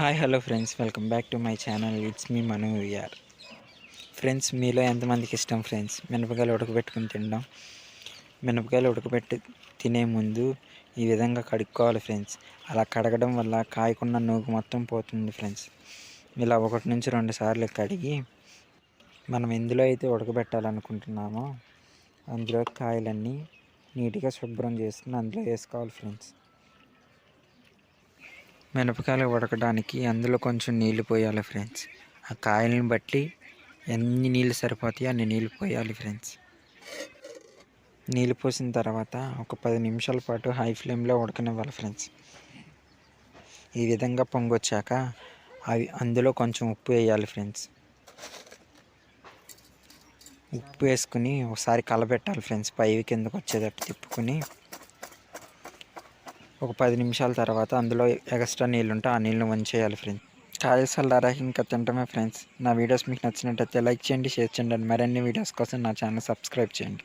Hi hello friends. Welcome back to my channel. It's me Manu V R. Friends మీలో ఎంతమందికి ఇష్టం friends? మినపకాయలు ఉడకబెట్టుకుని తినడం మినపకాయలు ఉడకబెట్టి తినే ముందు ఈ విధంగా కడుక్కోవాలి ఫ్రెండ్స్. అలా కడగడం వల్ల కాయకున్న నూగు మొత్తం పోతుంది ఫ్రెండ్స్. ఇలా ఒకటి నుంచి రెండు సార్లు కడిగి మనం ఎందులో అయితే ఉడకబెట్టాలనుకుంటున్నామో అందులో కాయలన్నీ నీట్గా శుభ్రం చేసుకుని అందులో వేసుకోవాలి ఫ్రెండ్స్. మినపకాయలు ఉడకడానికి అందులో కొంచెం నీళ్ళు పోయాలి ఫ్రెండ్స్. ఆ కాయలను బట్టి ఎన్ని నీళ్ళు సరిపోతాయో అన్ని నీళ్ళు పోయాలి ఫ్రెండ్స్. నీళ్ళు పోసిన తర్వాత ఒక పది నిమిషాల పాటు హై ఫ్లేమ్లో ఉడకనివ్వాలి ఫ్రెండ్స్. ఈ విధంగా పొంగొచ్చాక అవి అందులో కొంచెం ఉప్పు వేయాలి ఫ్రెండ్స్. ఉప్పు వేసుకుని ఒకసారి కలబెట్టాలి ఫ్రెండ్స్. పైవి కిందకు వచ్చేటట్టు తిప్పుకొని ఒక పది నిమిషాల తర్వాత అందులో ఎక్స్ట్రా నీళ్ళు ఉంటే ఆ నీళ్ళని వంచేయాలి ఫ్రెండ్స్ కాయ చల్లారా ఇంకా తింటమే ఫ్రెండ్స్ నా వీడియోస్ మీకు నచ్చినట్టయితే లైక్ చేయండి షేర్ చేయండి మరిన్ని వీడియోస్ కోసం నా ఛానల్ సబ్స్క్రైబ్ చేయండి.